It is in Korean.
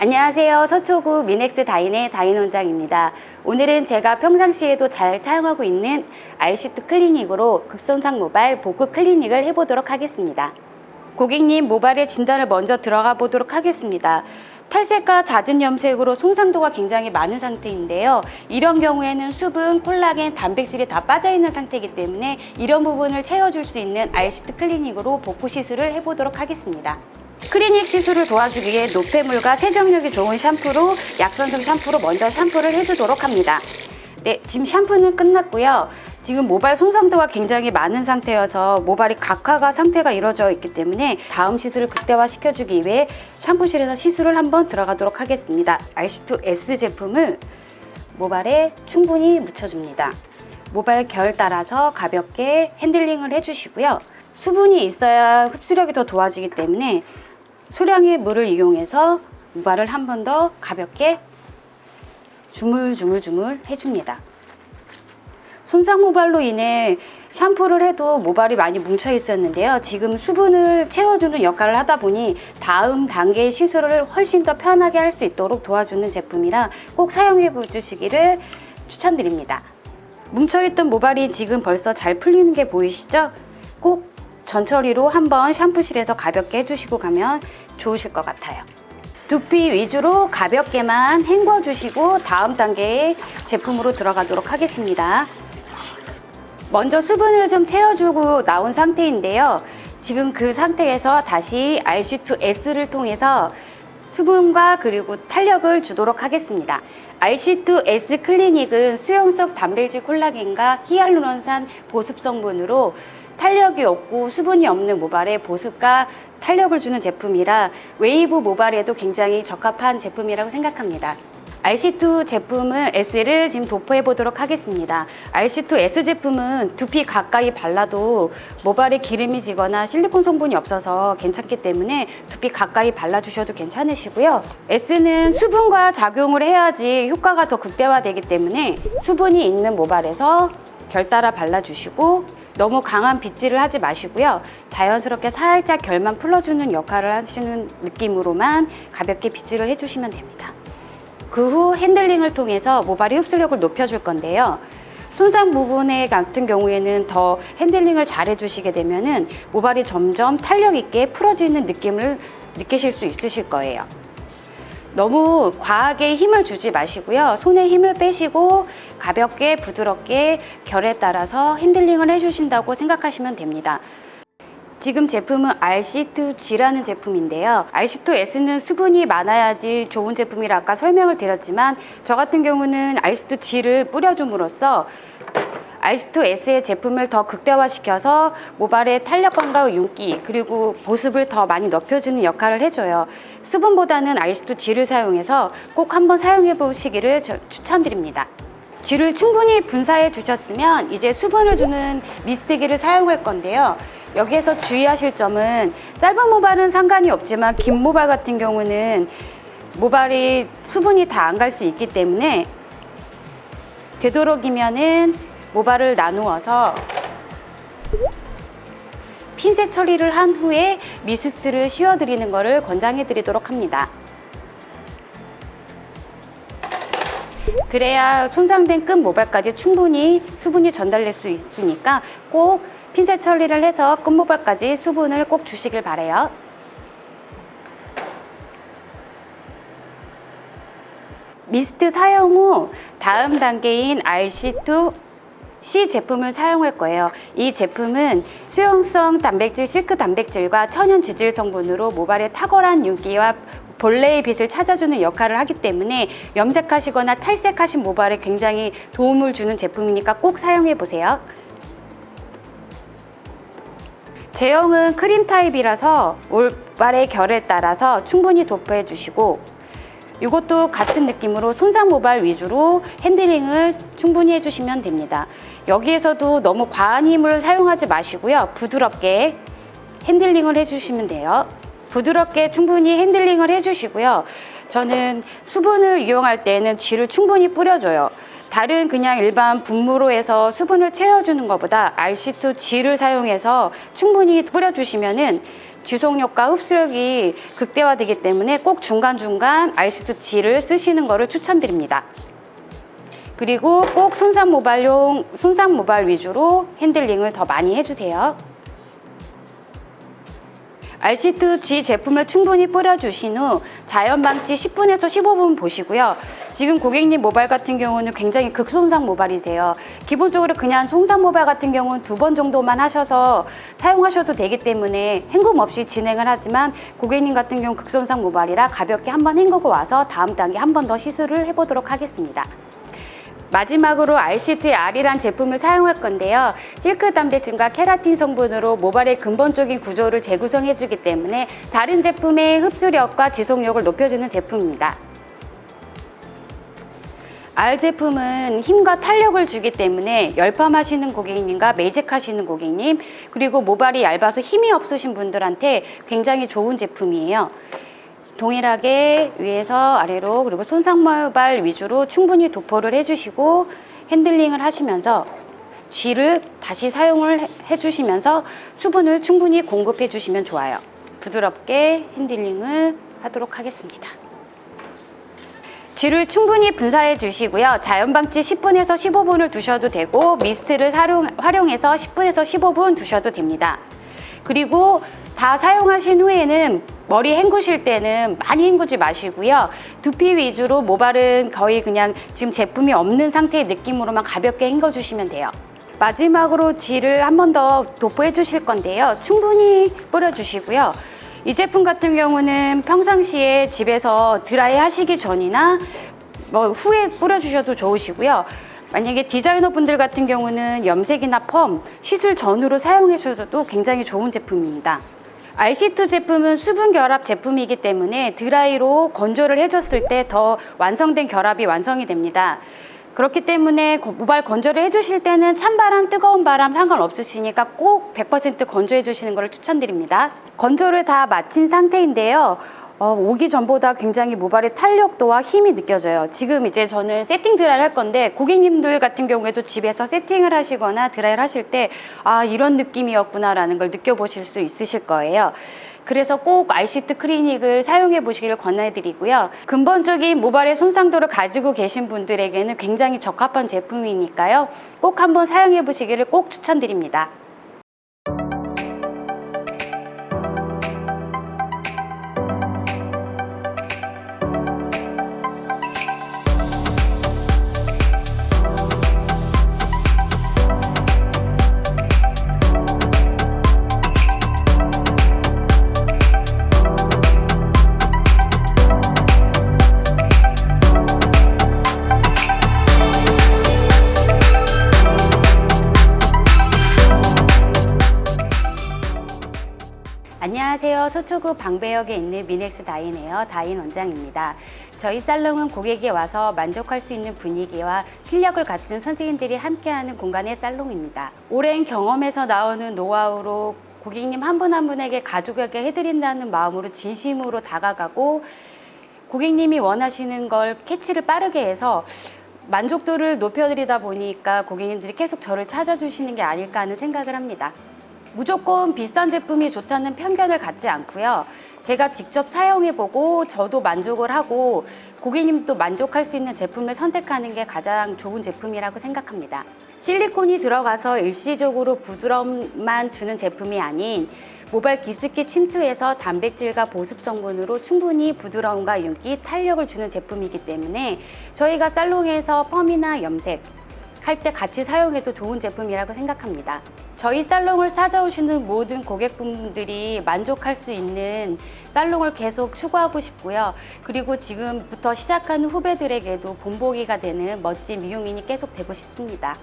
안녕하세요. 서초구 미넥스 다인의 다인 원장입니다. 오늘은 제가 평상시에도 잘 사용하고 있는 알시트 클리닉으로 극손상 모발 복구 클리닉을 해보도록 하겠습니다. 고객님 모발의 진단을 먼저 들어가 보도록 하겠습니다. 탈색과 잦은 염색으로 손상도가 굉장히 많은 상태인데요. 이런 경우에는 수분, 콜라겐, 단백질이 다 빠져 있는 상태이기 때문에 이런 부분을 채워줄 수 있는 알시트 클리닉으로 복구 시술을 해보도록 하겠습니다. 클리닉 시술을 도와주기 위해 노폐물과 세정력이 좋은 샴푸로 약산성 샴푸로 먼저 샴푸를 해주도록 합니다. 네, 지금 샴푸는 끝났고요. 지금 모발 손상도가 굉장히 많은 상태여서 모발이 각화가 상태가 이루어져 있기 때문에 다음 시술을 극대화 시켜주기 위해 샴푸실에서 시술을 한번 들어가도록 하겠습니다. RC2S 제품을 모발에 충분히 묻혀줍니다. 모발 결 따라서 가볍게 핸들링을 해주시고요. 수분이 있어야 흡수력이 더 도와지기 때문에 소량의 물을 이용해서 모발을 한 번 더 가볍게 주물주물주물 해줍니다. 손상 모발로 인해 샴푸를 해도 모발이 많이 뭉쳐 있었는데요. 지금 수분을 채워주는 역할을 하다 보니 다음 단계의 시술을 훨씬 더 편하게 할 수 있도록 도와주는 제품이라 꼭 사용해 주시기를 추천드립니다. 뭉쳐있던 모발이 지금 벌써 잘 풀리는 게 보이시죠? 꼭 전처리로 한번 샴푸실에서 가볍게 해주시고 가면 좋으실 것 같아요. 두피 위주로 가볍게만 헹궈 주시고 다음 단계의 제품으로 들어가도록 하겠습니다. 먼저 수분을 좀 채워주고 나온 상태인데요. 지금 그 상태에서 다시 RC2S를 통해서 수분과 그리고 탄력을 주도록 하겠습니다. RC2S 클리닉은 수용성 단백질 콜라겐과 히알루론산 보습 성분으로 탄력이 없고 수분이 없는 모발에 보습과 탄력을 주는 제품이라 웨이브 모발에도 굉장히 적합한 제품이라고 생각합니다. RC2 제품은 S를 지금 도포해 보도록 하겠습니다. RC2S 제품은 두피 가까이 발라도 모발에 기름이 지거나 실리콘 성분이 없어서 괜찮기 때문에 두피 가까이 발라주셔도 괜찮으시고요. S는 수분과 작용을 해야지 효과가 더 극대화되기 때문에 수분이 있는 모발에서 결 따라 발라주시고 너무 강한 빗질을 하지 마시고요. 자연스럽게 살짝 결만 풀어주는 역할을 하시는 느낌으로만 가볍게 빗질을 해주시면 됩니다. 그 후 핸들링을 통해서 모발의 흡수력을 높여줄 건데요. 손상 부분에 같은 경우에는 더 핸들링을 잘 해주시게 되면은 모발이 점점 탄력 있게 풀어지는 느낌을 느끼실 수 있으실 거예요. 너무 과하게 힘을 주지 마시고요. 손에 힘을 빼시고 가볍게 부드럽게 결에 따라서 핸들링을 해주신다고 생각하시면 됩니다. 지금 제품은 RC2G라는 제품인데요. RC2S는 수분이 많아야지 좋은 제품이라 아까 설명을 드렸지만 저 같은 경우는 RC2G를 뿌려줌으로써 RC2S의 제품을 더 극대화시켜서 모발의 탄력감과 윤기 그리고 보습을 더 많이 높여주는 역할을 해줘요. 수분보다는 RC2G를 사용해서 꼭 한번 사용해 보시기를 저- 추천드립니다. 쥐를 충분히 분사해 주셨으면 이제 수분을 주는 미스트기를 사용할 건데요. 여기에서 주의하실 점은 짧은 모발은 상관이 없지만 긴 모발 같은 경우는 모발이 수분이 다 안 갈 수 있기 때문에 되도록이면은 모발을 나누어서 핀셋 처리를 한 후에 미스트를 씌워드리는 것을 권장해 드리도록 합니다. 그래야 손상된 끝 모발까지 충분히 수분이 전달될 수 있으니까 꼭 핀셋 처리를 해서 끝 모발까지 수분을 꼭 주시길 바래요. 미스트 사용 후 다음 단계인 RC2 C 제품을 사용할 거예요. 이 제품은 수용성 단백질, 실크 단백질과 천연 지질 성분으로 모발의 탁월한 윤기와 본래의 빛을 찾아주는 역할을 하기 때문에 염색하시거나 탈색하신 모발에 굉장히 도움을 주는 제품이니까 꼭 사용해 보세요. 제형은 크림 타입이라서 모발의 결에 따라서 충분히 도포해 주시고 이것도 같은 느낌으로 손상 모발 위주로 핸들링을 충분히 해주시면 됩니다. 여기에서도 너무 과한 힘을 사용하지 마시고요. 부드럽게 핸들링을 해주시면 돼요. 부드럽게 충분히 핸들링을 해주시고요. 저는 수분을 이용할 때는 쥐를 충분히 뿌려줘요. 다른 그냥 일반 분무로 해서 수분을 채워주는 것보다 RC2 G를 사용해서 충분히 뿌려주시면은 지속력과 흡수력이 극대화되기 때문에 꼭 중간중간 알시트-G를 쓰시는 것을 추천드립니다. 그리고 꼭 손상 모발용, 손상 모발 위주로 핸들링을 더 많이 해주세요. 알시트 G 제품을 충분히 뿌려주신 후 자연 방치 10분에서 15분 보시고요. 지금 고객님 모발 같은 경우는 굉장히 극손상 모발이세요. 기본적으로 그냥 손상 모발 같은 경우는 두 번 정도만 하셔서 사용하셔도 되기 때문에 헹굼 없이 진행을 하지만 고객님 같은 경우 극손상 모발이라 가볍게 한 번 헹구고 와서 다음 단계 한 번 더 시술을 해보도록 하겠습니다. 마지막으로 RCT R이란 제품을 사용할 건데요. 실크 단백질과 케라틴 성분으로 모발의 근본적인 구조를 재구성해 주기 때문에 다른 제품의 흡수력과 지속력을 높여주는 제품입니다. R 제품은 힘과 탄력을 주기 때문에 열펌하시는 고객님과 매직하시는 고객님 그리고 모발이 얇아서 힘이 없으신 분들한테 굉장히 좋은 제품이에요. 동일하게 위에서 아래로 그리고 손상모발 위주로 충분히 도포를 해주시고 핸들링을 하시면서 G를 다시 사용을 해- 해주시면서 수분을 충분히 공급해 주시면 좋아요. 부드럽게 핸들링을 하도록 하겠습니다. 쥐를 충분히 분사해 주시고요. 자연 방치 10분에서 15분을 두셔도 되고 미스트를 활용, 활용해서 10분에서 15분 두셔도 됩니다. 그리고 다 사용하신 후에는 머리 헹구실 때는 많이 헹구지 마시고요. 두피 위주로 모발은 거의 그냥 지금 제품이 없는 상태의 느낌으로만 가볍게 헹궈 주시면 돼요. 마지막으로 쥐를 한 번 더 도포해 주실 건데요. 충분히 뿌려 주시고요. 이 제품 같은 경우는 평상시에 집에서 드라이 하시기 전이나 뭐 후에 뿌려주셔도 좋으시고요. 만약에 디자이너 분들 같은 경우는 염색이나 펌, 시술 전후로 사용해 주셔도 굉장히 좋은 제품입니다. RC2 제품은 수분 결합 제품이기 때문에 드라이로 건조를 해줬을 때 더 완성된 결합이 완성이 됩니다. 그렇기 때문에 거- 모발 건조를 해주실 때는 찬바람, 뜨거운 바람 상관없으시니까 꼭 100% 건조해 주시는 것을 추천드립니다. 건조를 다 마친 상태인데요. 어, 오기 전보다 굉장히 모발의 탄력도와 힘이 느껴져요. 지금 이제 저는 세팅 드라이를 할 건데 고객님들 같은 경우에도 집에서 세팅을 하시거나 드라이를 하실 때 아, 이런 느낌이었구나라는 걸 느껴보실 수 있으실 거예요. 그래서 꼭 알시트 클리닉을 사용해 보시기를 권해드리고요. 근본적인 모발의 손상도를 가지고 계신 분들에게는 굉장히 적합한 제품이니까요. 꼭 한번 사용해 보시기를 꼭 추천드립니다. 서초구 방배역에 있는 미넥스 다인에어 다인 원장입니다. 저희 살롱은 고객이 와서 만족할 수 있는 분위기와 실력을 갖춘 선생님들이 함께하는 공간의 살롱입니다. 오랜 경험에서 나오는 노하우로 고객님 한분한 분에게 가족에게 해드린다는 마음으로 진심으로 다가가고 고객님이 원하시는 걸 캐치를 빠르게 해서 만족도를 높여드리다 보니까 고객님들이 계속 저를 찾아주시는 게 아닐까 하는 생각을 합니다. 무조건 비싼 제품이 좋다는 편견을 갖지 않고요. 제가 직접 사용해보고 저도 만족을 하고 고객님도 만족할 수 있는 제품을 선택하는 게 가장 좋은 제품이라고 생각합니다. 실리콘이 들어가서 일시적으로 부드러움만 주는 제품이 아닌 모발 깊숙이 침투해서 단백질과 보습 성분으로 충분히 부드러움과 윤기, 탄력을 주는 제품이기 때문에 저희가 살롱에서 펌이나 염색, 할 때 같이 사용해도 좋은 제품이라고 생각합니다. 저희 살롱을 찾아오시는 모든 고객분들이 만족할 수 있는 살롱을 계속 추구하고 싶고요. 그리고 지금부터 시작하는 후배들에게도 본보기가 되는 멋진 미용인이 계속 되고 싶습니다.